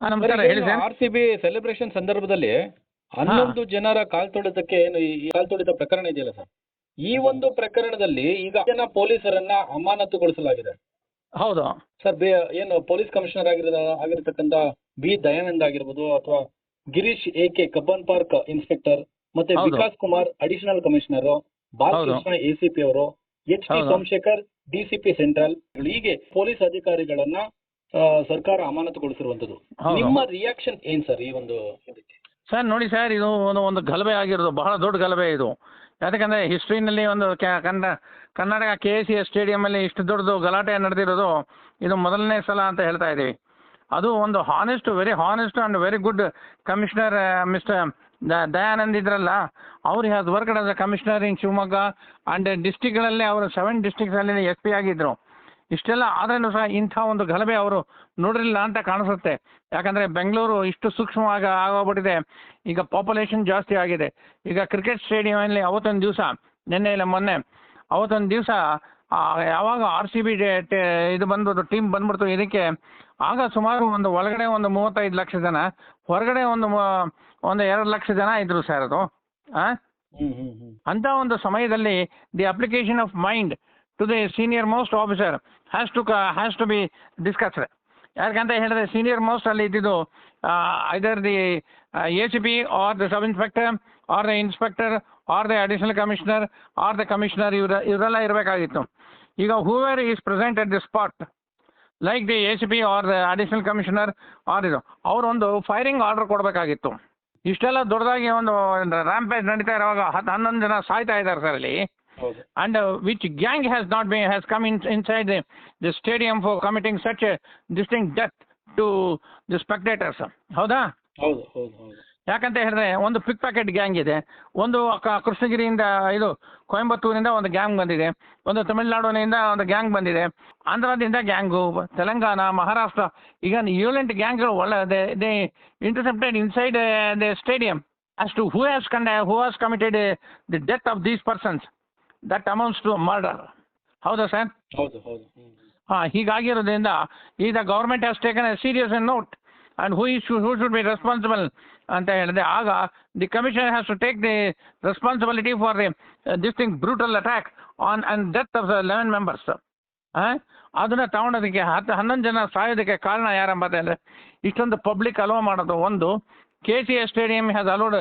ನಮಸ್ಕಾರ ಹೇಳಿ sir. R C B celebration ಸಂದರ್ಭದಲ್ಲಿ ಹನ್ನೊಂದು ಜನರ ಕಾಲ್ತೊಳಿತಕ್ಕೆ ಏನು ಈ ತೊಳೆದ ಪ್ರಕರಣ ಇದೆಯಲ್ಲ ಸರ್? ಈ ಒಂದು ಪ್ರಕರಣದಲ್ಲಿ ಈಗ ಜನ ಪೊಲೀಸರನ್ನ ಅಮಾನತುಗೊಳಿಸಲಾಗಿದೆ. ಹೌದು. ಸರ್ ಬೇ ಏನು ಪೊಲೀಸ್ ಕಮಿಷನರ್ ಆಗಿರೋ ಆಗಿರತಕ್ಕಂತ ಬಿ ದಯಾನಂದ್ ಆಗಿರ್ಬೋದು ಅಥವಾ Girish A K Cubbon park inspector ಮತ್ತೆ ಹೌದು. Vikas Kumar additional commissioner Balakrishna ACP ಅವರು ಎಚ್ ಡಿ ಹೌದು. ಸೋಮಶೇಖರ್ ಡಿಸಿಪಿ ಸೆಂಟ್ರಲ್ ಹೀಗೆ ಪೊಲೀಸ್ ಅಧಿಕಾರಿಗಳನ್ನ ಸರ್ಕಾರ ಅಮಾನತುಗೊಳಿಸಿರುವಂತದ್ದು. ನಿಮ್ಮ ರಿಯಾಕ್ಷನ್ ಏನ್ ಸರ್ ಈ ಒಂದು ಸರ್ ನೋಡಿ ಸರ್ ಇದು ಒಂದು ಒಂದು ಗಲಭೆ ಆಗಿರೋದು ಬಹಳ ದೊಡ್ಡ ಗಲಭೆ ಇದು. ಯಾಕಂದರೆ ಹಿಸ್ಟ್ರಿನಲ್ಲಿ ಒಂದು Kannada Karnataka K S C S ಸ್ಟೇಡಿಯಮಲ್ಲಿ ಇಷ್ಟು ದೊಡ್ಡದು ಗಲಾಟೆ ನಡೆದಿರೋದು ಇದು ಮೊದಲನೇ ಸಲ ಅಂತ ಹೇಳ್ತಾ ಇದ್ದೀವಿ. ಅದು ಒಂದು honest very honest and very good commissioner mister Dayanand ಇದ್ರಲ್ಲ ಅವ್ರು ಅದು work commissioner in Shivamogga and ಡಿಸ್ಟಿಕ್ಗಳಲ್ಲಿ ಅವರು ಸೆವೆನ್ ಡಿಸ್ಟಿಕ್ಸಲ್ಲಿ ಎಸ್ ಪಿ ಆಗಿದ್ದರು ಇಷ್ಟೆಲ್ಲ ಆದ್ರೂ ಸಹ ಇಂಥ ಒಂದು ಗಲಭೆ ಅವರು ನೋಡಿರಲಿಲ್ಲ ಅಂತ ಕಾಣಿಸುತ್ತೆ. ಯಾಕಂದರೆ ಬೆಂಗಳೂರು ಇಷ್ಟು ಸೂಕ್ಷ್ಮವಾಗಿ ಆಗೋಗ್ಬಿಟ್ಟಿದೆ. ಈಗ ಪಾಪ್ಯುಲೇಷನ್ ಜಾಸ್ತಿ ಆಗಿದೆ. ಈಗ ಕ್ರಿಕೆಟ್ ಸ್ಟೇಡಿಯಮಲ್ಲಿ ಅವತ್ತೊಂದು ದಿವಸ ನಿನ್ನೆ ಇಲ್ಲ ಮೊನ್ನೆ ಅವತ್ತೊಂದು ದಿವಸ ಯಾವಾಗ ಆರ್ ಸಿ ಬಿ ಇದು ಬಂದ್ಬಿಟ್ಟು ಟೀಮ್ ಬಂದ್ಬಿಡ್ತು ಇದಕ್ಕೆ ಆಗ ಸುಮಾರು ಒಂದು ಒಳಗಡೆ ಒಂದು ಮೂವತ್ತೈದು ಲಕ್ಷ ಜನ ಹೊರಗಡೆ ಒಂದು ಒಂದು ಎರಡು ಲಕ್ಷ ಜನ ಇದ್ರು ಸರ್ ಅದು. ಹಾಂ ಹ್ಮ್ ಅಂಥ ಒಂದು ಸಮಯದಲ್ಲಿ the application of mind to the senior most officer has to has to be discussed ಯಾಕಂತ ಹೇಳಿದ್ರೆ ಸೀನಿಯರ್ ಮೋಸ್ಟ್ ಅಲ್ಲಿ ಇದ್ದಿದ್ದು either the A C P or the sub inspector or the inspector or the additional commissioner or the commissioner ಇವ್ರ, ಇವರೆಲ್ಲ ಇರಬೇಕಾಗಿತ್ತು. ಈಗ whoever is present at the spot like the A C P or the additional commissioner or ಇದು, ಅವರೊಂದು firing order ಕೊಡಬೇಕಾಗಿತ್ತು. ಇಷ್ಟೆಲ್ಲ ದೊಡ್ಡದಾಗಿ ಒಂದು ರ್ಯಾಂಪೇಜ್ ನಡೀತಾ ಇರುವಾಗ ಹತ್ತು ಹನ್ನೊಂದು ಜನ ಸಾಯ್ತಾ ಇದ್ದಾರೆ ಸರ್ ಅಲ್ಲಿ. Uh, which gang has not been has come in, inside the, the stadium for committing such a distinct death to the spectators ಹೌದಾ ಹೌದು ಹೌದು ಹೌದು ಯಾಕಂತ ಹೇಳಿದ್ರೆ ಒಂದು ಪಿಕ್ ಪ್ಯಾಕೆಟ್ ಗ್ಯಾಂಗ್ ಇದೆ ಒಂದು ಕೃಷ್ಣಗಿರಿಯಿಂದ ಇದು ಕೊಯಂಬತ್ತೂರಿಂದ ಒಂದು ಗ್ಯಾಂಗ್ ಬಂದಿದೆ ಒಂದು ತಮಿಳುನಾಡಿನಿಂದ ಒಂದು ಗ್ಯಾಂಗ್ ಬಂದಿದೆ ಆಂಧ್ರದಿಂದ ಗ್ಯಾಂಗು ತೆಲಂಗಾಣ ಮಹಾರಾಷ್ಟ್ರ ಈಗ ಏಳೆಂಟು ಗ್ಯಾಂಗ್ಗಳು ಒಳ್ಳೆ they they intercepted inside the stadium as to who has con- who has committed uh, the death of these persons amounts to murder ಹೌದಾ ಸರ್? ಹೌದು ಹೌದು. ಹಾಂ ಹೀಗಾಗಿರೋದ್ರಿಂದ ಈಗ government has taken a serious note and who is who should be responsible ಅಂತ ಹೇಳಿದೆ ಆಗ the commission has to take the responsibility for the this thing brutal attack on and death of the eleven members ಹಾಂ ಅದನ್ನು ತಗೊಂಡೋದಕ್ಕೆ ಹತ್ತು ಹನ್ನೊಂದು ಜನ ಸಾಯೋದಕ್ಕೆ ಕಾರಣ ಯಾರಂಬ ಅಂದರೆ ಇಷ್ಟೊಂದು ಪಬ್ಲಿಕ್ ಅಲೋ ಮಾಡೋದು ಒಂದು. C S stadium has allowed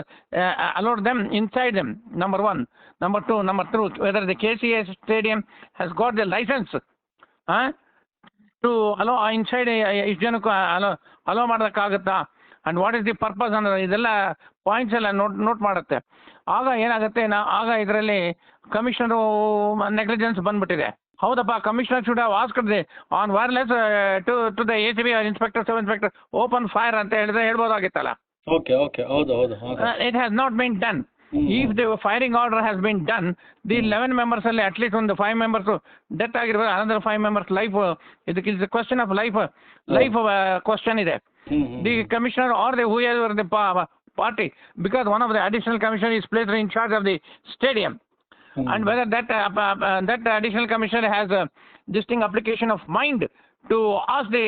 allowed them inside them number one number two number three whether the K C S stadium has got the license ಹಾಂ ಟು ಅಲೋ ಇನ್ಸೈಡ್ ಇಷ್ಟು ಜನಕ್ಕೂ allow allow ಮಾಡೋದಕ್ಕಾಗುತ್ತಾ? And what is the purpose ಅನ್ನೋ ಇದೆಲ್ಲ points ಎಲ್ಲ note note ಮಾಡುತ್ತೆ. ಆಗ ಏನಾಗುತ್ತೆ, ನಾ, ಆಗ ಇದರಲ್ಲಿ ಕಮಿಷನರು ನೆಗ್ಲಿಜೆನ್ಸ್ ಬಂದ್ಬಿಟ್ಟಿದೆ. ಹೌದಪ್ಪ commissioner should have ask the on wireless to to the A C B inspector sub inspector open fire ಅಂತ ಹೇಳಿದ್ರೆ ಹೇಳ್ಬೋದಾಗಿತ್ತಲ್ಲ. ಓಕೆ ಓಕೆ ಹೌದು ಹೌದು ಹೌದು it has not been done hmm. If the firing order has been done the eleven members ಅಲ್ಲಿ at least ಒಂದು five members death ಆಗಿರ್ಬೋದು another five members life ಇದಕ್ಕೆ is question of life life question ಇದೆ hmm hmm the commissioner or the whoever the pa- party, because one of the additional commissioner is placed in charge of the stadium, hmm. and whether that uh, uh, uh, that additional commissioner has a distinct application of mind to ask the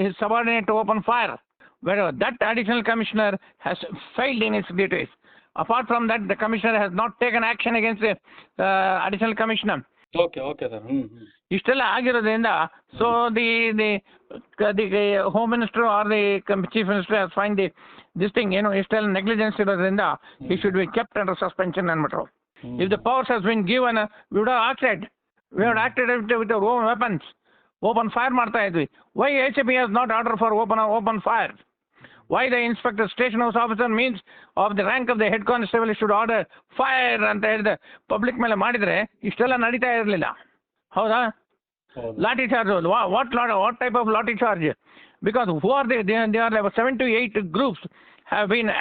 his subordinate to open fire, Whether that additional commissioner has failed in its duties. Apart from that, the commissioner has not taken action against the uh, additional commissioner. Okay okay sir hmm hmm ಇಷ್ಟೆಲ್ಲ ಆಗಿರೋದ್ರಿಂದ so the the the home minister or the chief minister fine the this thing ಏನು ಇಷ್ಟೆಲ್ಲ negligence ಇರೋದ್ರಿಂದ ಈ should be kept under suspension ಅಂದ್ಬಿಟ್ರು. If the powers has been given we would acted we would acted with own weapons open fire ಮಾಡ್ತಾ ಇದ್ವಿ. Why H P has not order for open open fire why the inspector station house officer means of the rank of the head constable should order fire ಅಂತ ಹೇಳಿದ್ರೆ public ಮೇಲೆ ಮಾಡಿದರೆ ಇಷ್ಟೆಲ್ಲ ನಡೀತಾ ಇರಲಿಲ್ಲ. ಹೌದಾ? Lathi lathi charge what lot what type of lathi charge because who are they they are seven to eight groups have been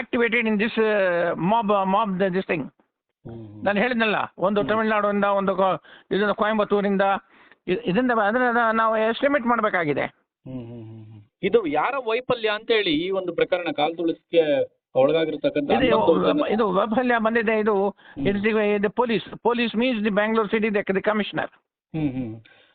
activated in this mob mob this thing. ನಾನು ಹೇಳಿದ್ನಲ್ಲ ಒಂದು ತಮಿಳ್ನಾಡಿಂದ ಒಂದು ಇದರಿಂದ ಕೊಯಂಬತ್ತೂರಿಂದ ಇದರಿಂದ ಅದನ್ನ ನಾವು ಎಸ್ಟಿಮೇಟ್ ಮಾಡಬೇಕಾಗಿದೆ. ಇದು ಯಾರ ವೈಫಲ್ಯ ಅಂತ ಹೇಳಿ ಈ ಒಂದು ಪ್ರಕರಣ ಕಾಲ್ ತುಳಿಸಕ್ಕೆ ಒಳಗಾಗಿರ್ತಕ್ಕಂಥ ಇದು ವೈಫಲ್ಯ ಬಂದಿದೆ ಇದು it's the police police means the Bangalore city the commissioner hmm hmm.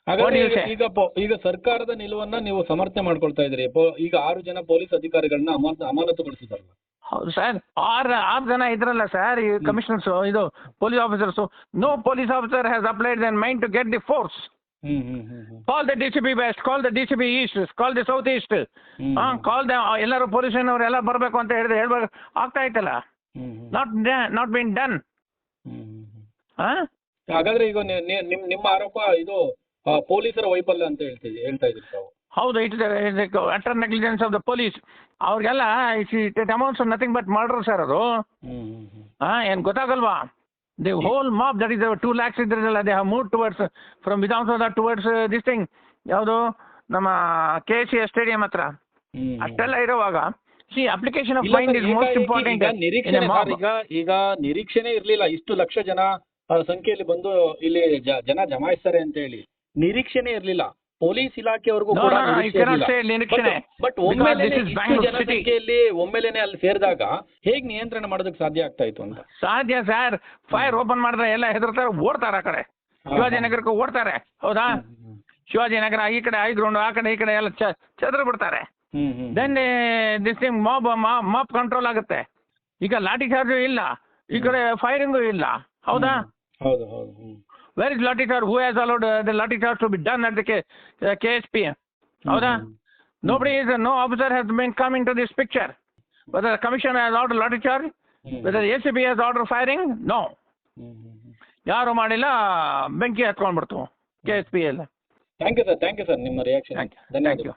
ಹಾಗಾದ್ರೆ ಈಗ-? ಈಗ ಸರ್ಕಾರದ ನಿಲುವನ್ನ ನೀವು ಸಮರ್ಥನೆ ಮಾಡ್ಕೊಳ್ತಾ ಇದ್ರಿ ಈಗ ಆರು ಜನ ಪೊಲೀಸ್ ಅಧಿಕಾರಿಗಳನ್ನ ಅಮಾನ ಅಮಾನತುಗೊಳಿಸಿದಾರಲ್ಲ ಹೌದು ಸರ್ ಆರು ಆರು ಜನ ಇದ್ರಲ್ಲ ಸರ್ ಈ ಕಮಿಷನರ್ಸ್ ಇದು police officers no police officer has applied then mind to get the force call the D C B west call the D C B east call the south east ಹಾ call the ಎಲ್ಲರೂ ಪೊಲೀಸ್ನವ್ರು ಎಲ್ಲ ಬರಬೇಕು ಅಂತ ಹೇಳಿದ್ರೆ ಹೇಳ್ಬೇಕು. ಆಗ್ತಾ ಇತ್ತಲ್ಲ? Hmm hmm not not been done hmm hmm ಹ್ಮ್. ಹಾಂ? ಹಾಗಾದ್ರೆ ಈಗ ನಿ- ನಿ- ನಿಮ್ ನಿಮ್ಮ ಆರೋಪ ಇದು ಪೊಲೀಸರ ವೈಫಲ್ಯ ಅಂತ ಹೇಳ್ತೀವಿ ಹೇಳ್ತಾ ಇದ್ರಿ ತಾವು. ಹೌದು it utter negligence of the police ಅವ್ರಿಗೆಲ್ಲ it amounts nothing but murder sir ಅದು. ಹ್ಮ್ ಹ್ಮ್. ಹಾಂ ಏನು ಗೊತ್ತಾಗಲ್ವಾ? The whole mob that is too lax ಇದ್ರಲ್ಲ they have from Vidhan from towards uh, this thing, ಯಾವುದು? ನಮ್ಮ ಕೆ ಸಿ ಸ್ಟೇಡಿಯಂ ಹತ್ರ. ಅಷ್ಟೆಲ್ಲ ಇರುವಾಗ see application of fine mind is most important ನಿರೀಕ್ಷಣೆ ಈಗ ಈಗ ನಿರೀಕ್ಷೆನೇ ಇರ್ಲಿಲ್ಲ. ಇಷ್ಟು ಲಕ್ಷ ಜನ ಸಂಖ್ಯೆಯಲ್ಲಿ ಬಂದು ಇಲ್ಲಿ ಜನ ಜಮಾಯಿಸ್ತಾರೆ ಅಂತ ಹೇಳಿ. ನಿರೀಕ್ಷೆನೇ ಇರ್ಲಿಲ್ಲ. ಪೊಲೀಸ್ ಇಲಾಖೆವರೆಗೂ ಕೂಡ ಬಟ್ Because ಒಮ್ಮೆಲೇನೆ ಅಲ್ಲಿ ಸೇರಿದಾಗ ಹೇಗ್ ನಿಯಂತ್ರಣ ಮಾಡೋದಕ್ಕೆ ಸಾಧ್ಯ ಆಗ್ತಾ ಇತ್ತು ಅಂತ? ಸಾಧ್ಯ ಸರ್. ಫೈರ್ ಓಪನ್ ಮಾಡಿದ್ರೆ ಎಲ್ಲ ಹೆದರ್ತಾರೆ ಓಡ್ತಾರೆ ಆ ಕಡೆ. ಶಿವಾಜಿನಗರಕ್ಕೆ ಓಡ್ತಾರೆ. ಹೌದಾ? ಶಿವಾಜಿನಗರ ಈ ಕಡೆ ಐದು ರೌಂಡ್ ಆ ಕಡೆ ಈ ಕಡೆ ಎಲ್ಲ ಚದ್ರ ಬಿಡ್ತಾರೆ. Then this thing mob mob control ಆಗುತ್ತೆ. ಈಗ ಲಾಠಿ ಚಾರ್ಜು ಇಲ್ಲ. ಈ ಕಡೆ ಫೈರಿಂಗು ಇಲ್ಲ. ಹೌದಾ? ಹೌದು ಹೌದು ಹ್ಮ್ where is lathi charge who has the the lathi to be done at the the K S P ಹೌದಾ nobody is no officer has been come into this picture whether the commission has ordered laಠಿ charge ಹ್ಮ್. whether the ACP has ordered firing no ಯಾರು ಮಾಡಿಲ್ಲ ಬೆಂಕಿ ಹತ್ಕೊಂಡ್ಬಿಡ್ತು K S P ಎಲ್ಲ thank you sir thank you sir ನಿಮ್ಮ reaction thank you